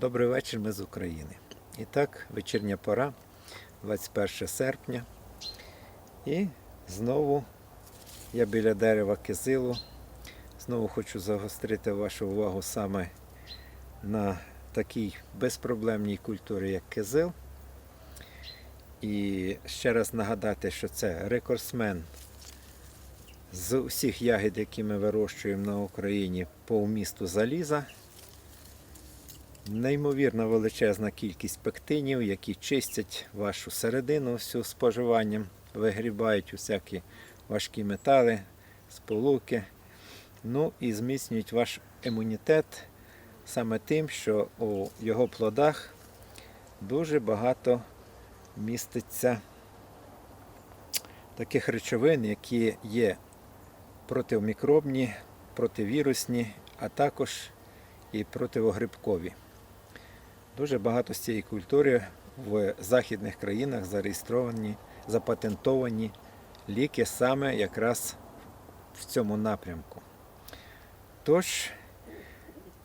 Добрий вечір, ми з України. І так, вечірня пора, 21 серпня. І знову я біля дерева кизилу. Знову хочу загострити вашу увагу саме на такій безпроблемній культурі, як кизил. І ще раз нагадати, що це рекордсмен з усіх ягід, які ми вирощуємо на Україні по вмісту заліза. Неймовірно величезна кількість пектинів, які чистять вашу середину всю споживанням, вигрібають усякі важкі метали, сполуки. Ну і зміцнюють ваш імунітет саме тим, що у його плодах дуже багато міститься таких речовин, які є протимікробні, противірусні, а також і противогрибкові. Дуже багато з цієї культури в західних країнах зареєстровані, запатентовані ліки саме якраз в цьому напрямку. Тож,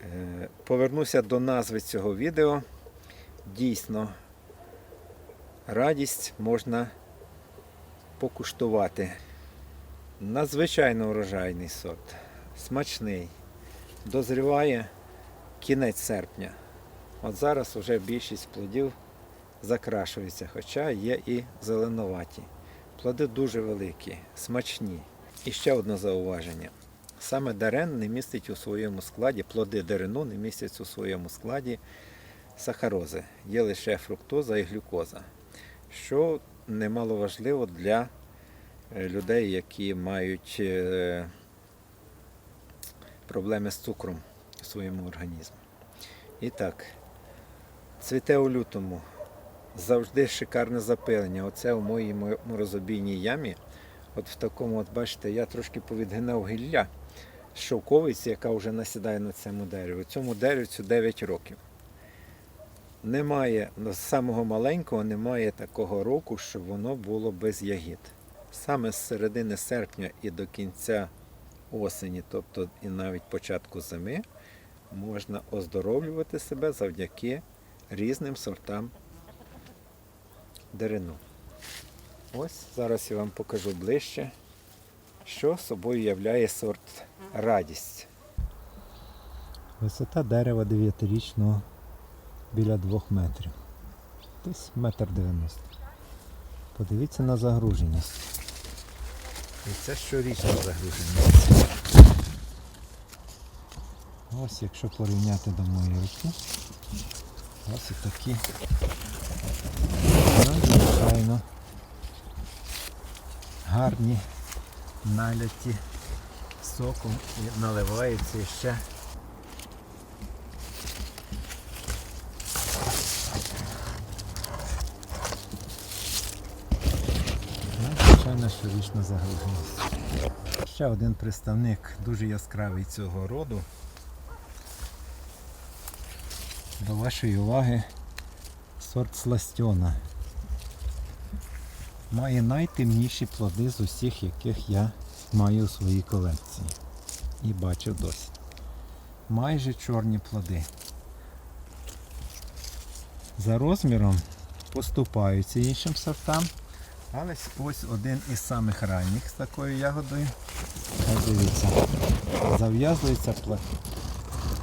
е, повернуся до назви цього відео. Дійсно, радість можна покуштувати. Надзвичайно урожайний сорт, смачний, дозріває кінець серпня. От зараз вже більшість плодів закрашується, хоча є і зеленуваті. Плоди дуже великі, смачні. І ще одне зауваження. Саме дарен не містить у своєму складі, плоди дарину не містять у своєму складі сахарози. Є лише фруктоза і глюкоза, що немало важливо для е, людей, які мають е, проблеми з цукром у своєму організмі. І так, цвіте у лютому. Завжди шикарне запилення. Оце у моїй морозобійній ямі. От в такому, от бачите, я трошки повідгинав гілля з шовковиці, яка вже насідає на цьому дереві. Цьому деревцю 9 років. Немає, ну, з самого маленького немає такого року, щоб воно було без ягід. Саме з середини серпня і до кінця осені, тобто і навіть початку зими, можна оздоровлювати себе завдяки різним сортам дерину. Ось зараз я вам покажу ближче, що собою являє сорт радість. Висота дерева 9-річного біля 2 метрів. Десь метр 90. Подивіться на загруженість. І це щорічна загруженість. Ось якщо порівняти до моєї руки, ось і такі надзвичайно гарні наляті соком і наливаються ще. Надзвичайно щорічна загруженість. Ще один представник дуже яскравий цього роду. До вашої уваги сорт сластьона. Має найтемніші плоди з усіх, яких я маю у своїй колекції. І бачив досі. Майже чорні плоди. За розміром поступаються іншим сортам. Але ось один із самих ранніх з такою ягодою. Ось дивіться. Зав'язується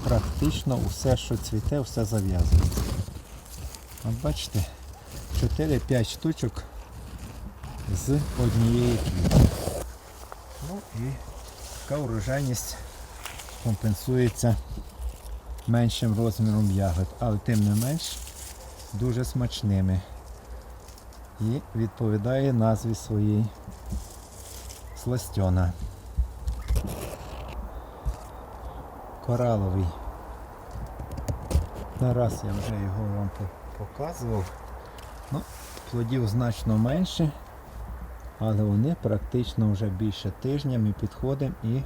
практично усе, що цвіте, все зав'язується. От бачите, 4-5 штучок з однієї квітки. Ну і така урожайність компенсується меншим розміром ягод, але тим не менш дуже смачними. І відповідає назві своїй сластьона. Кораловий. Не раз я вже його вам показував. Ну, плодів значно менше, але вони практично вже більше тижня ми підходимо і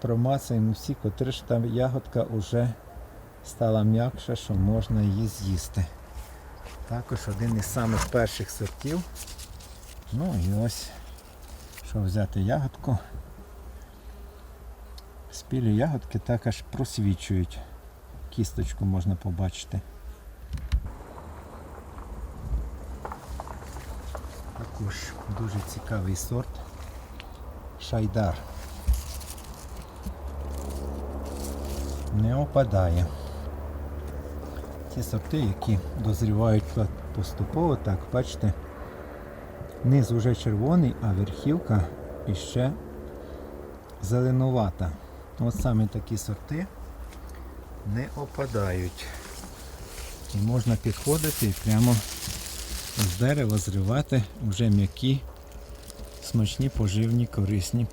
промацаємо всі, котрі ж там ягодка вже стала м'якша, що можна її з'їсти. Також один із самих перших сортів. Ну і ось, що взяти ягодку. Спілі ягодки також просвічують кісточку можна побачити. Також дуже цікавий сорт. Шайдар. Не опадає. Ті сорти, які дозрівають поступово, так, бачите, низ уже червоний, а верхівка іще зеленувата. От саме такі сорти не опадають. І можна підходити і прямо з дерева зривати вже м'які, смачні, поживні, корисні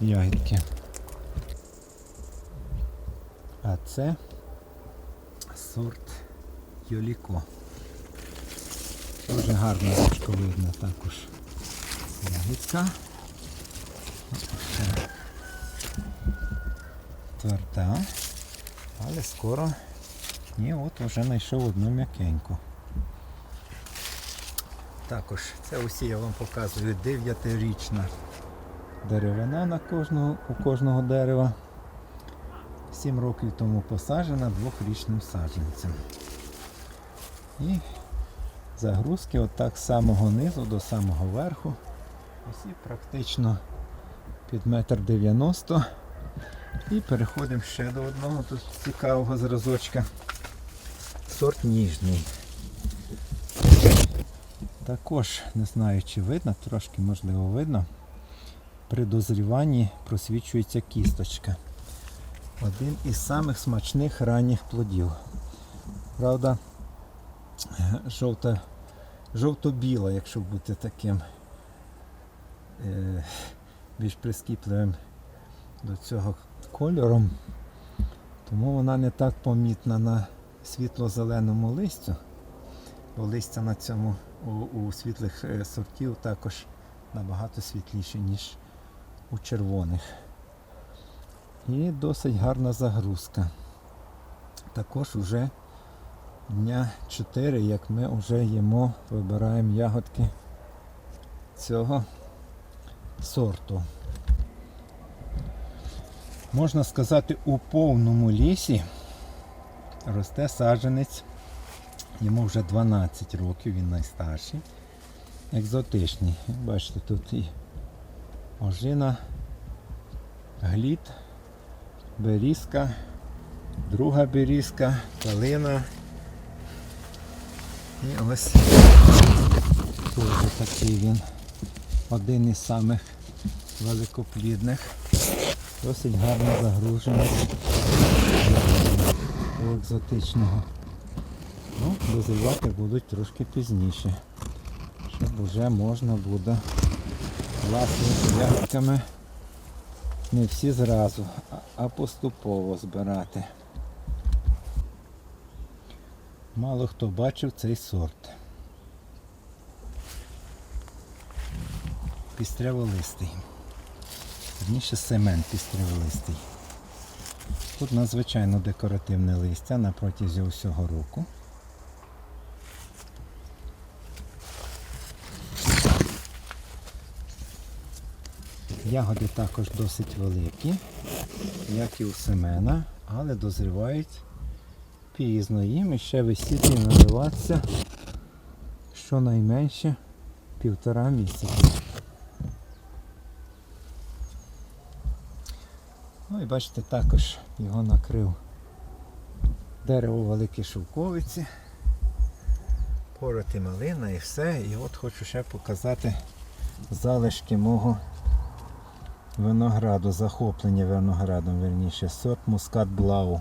ягідки. А це сорт Йоліко. Дуже гарна ручковидна також ягідка. Тверда. Але скоро. Ні, от вже знайшов одну м'якеньку. Також це усі я вам показую 9-річна деревина на кожного, у кожного дерева. 7 років тому посаджена двохрічним саджанцем. І загрузки отак з самого низу до самого верху. Усі практично під метр дев'яносто. І переходимо ще до одного тут цікавого зразочка. Сорт ніжний. Також, не знаю чи видно, трошки можливо видно, при дозріванні просвічується кісточка. Один із самих смачних ранніх плодів. Правда, жовта, жовто-біла, якщо бути таким е, більш прискіпливим до цього кольором. Тому вона не так помітна на світло-зеленому листю. Бо листя на цьому у, у світлих е, сортів також набагато світліше, ніж у червоних. І досить гарна загрузка. Також вже дня 4, як ми вже їмо, вибираємо ягодки цього сорту. Можна сказати, у повному лісі росте саджанець. Йому вже 12 років, він найстарший. Екзотичний. Бачите, тут і ожина, глід, берізка, друга берізка, калина. І ось теж такий він. Один із самих великоплідних. Досить гарно загружений у екзотичного. Ну, дозрівати будуть трошки пізніше, щоб вже можна буде власними ягодками не всі зразу, а поступово збирати. Мало хто бачив цей сорт. Пістряволистий. Вірніше семен пістряволистий. Тут надзвичайно декоративне листя на протязі усього року. Ягоди також досить великі, як і у семена, але дозрівають пізно. Їм ще висіти і наливатися щонайменше півтора місяця. Ну і бачите, також його накрив дерево великі шовковиці, пороти малина і все. І от хочу ще показати залишки мого винограду, захоплення виноградом, верніше, сорт Мускат Блау.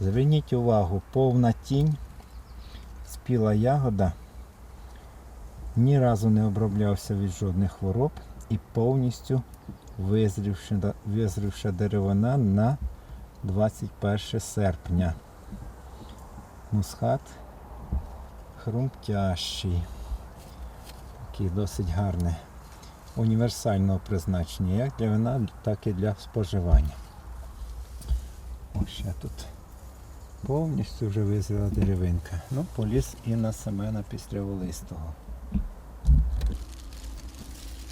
Зверніть увагу, повна тінь, спіла ягода, ні разу не оброблявся від жодних хвороб і повністю визрівша деревина на 21 серпня. Мусхат хрумтящий. Такий досить гарний. Універсального призначення як для вина, так і для споживання. Ось ще тут повністю вже визріла деревинка. Ну, поліз і на семена пістряволистого.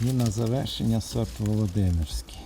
І на завершення сорт Володимирський.